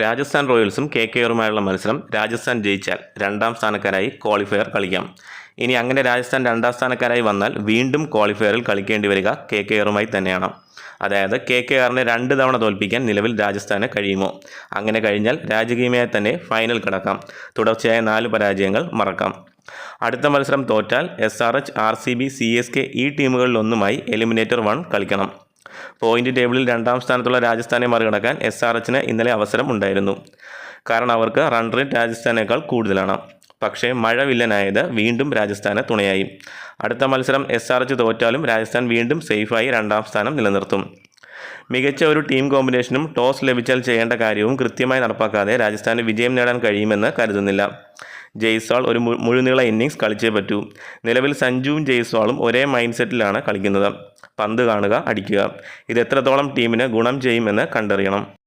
രാജസ്ഥാൻ റോയൽസും K K ആറുമായുള്ള മത്സരം രാജസ്ഥാൻ ജയിച്ചാൽ രണ്ടാം സ്ഥാനക്കാരായി ക്വാളിഫയർ കളിക്കാം. ഇനി അങ്ങനെ രാജസ്ഥാൻ രണ്ടാം സ്ഥാനക്കാരായി വന്നാൽ വീണ്ടും ക്വാളിഫയറിൽ കളിക്കേണ്ടി വരിക കെ കെ ആറുമായി തന്നെയാണ്. അതായത് കെ കെ ആറിനെ രണ്ട് തവണ തോൽപ്പിക്കാൻ നിലവിൽ രാജസ്ഥാന് കഴിയുമോ? അങ്ങനെ കഴിഞ്ഞാൽ രാജകീയമായി തന്നെ ഫൈനൽ കടക്കാം. തുടർച്ചയായ നാല് പരാജയങ്ങൾ മറക്കാം. അടുത്ത മത്സരം തോറ്റാൽ S R H R C B C S K ഈ ടീമുകളിലൊന്നുമായി എലിമിനേറ്റർ വൺ കളിക്കണം. പോയിന്റ് ടേബിളിൽ രണ്ടാം സ്ഥാനത്തുള്ള രാജസ്ഥാനെ മറികടക്കാൻ എസ് ആർ എച്ചിന് ഇന്നലെ അവസരം ഉണ്ടായിരുന്നു. കാരണം അവർക്ക് റൺ റേറ്റ് രാജസ്ഥാനേക്കാൾ കൂടുതലാണ്. പക്ഷേ മഴ വില്ലനായത് വീണ്ടും രാജസ്ഥാന് തുണയായി. അടുത്ത മത്സരം എസ് ആർ എച്ച് തോറ്റാലും രാജസ്ഥാൻ വീണ്ടും സേഫായി രണ്ടാം സ്ഥാനം നിലനിർത്തും. മികച്ച ഒരു ടീം കോമ്പിനേഷനും ടോസ് ലഭിച്ചാൽ ചെയ്യേണ്ട കാര്യവും കൃത്യമായി നടപ്പാക്കാതെ രാജസ്ഥാന് വിജയം നേടാൻ കഴിയുമെന്ന് കരുതുന്നില്ല. ജയ്സ്വാൾ ഒരു മുഴുനീള ഇന്നിങ്സ് കളിച്ചേ പറ്റൂ. നിലവിൽ സഞ്ജുവും ജയ്സ്വാളും ഒരേ മൈൻഡ് സെറ്റിലാണ് കളിക്കുന്നത്. പന്ത് കാണുക അടിക്കുക. ഇത് എത്രത്തോളം ടീമിന് ഗുണം ചെയ്യുമെന്ന് കണ്ടറിയണം.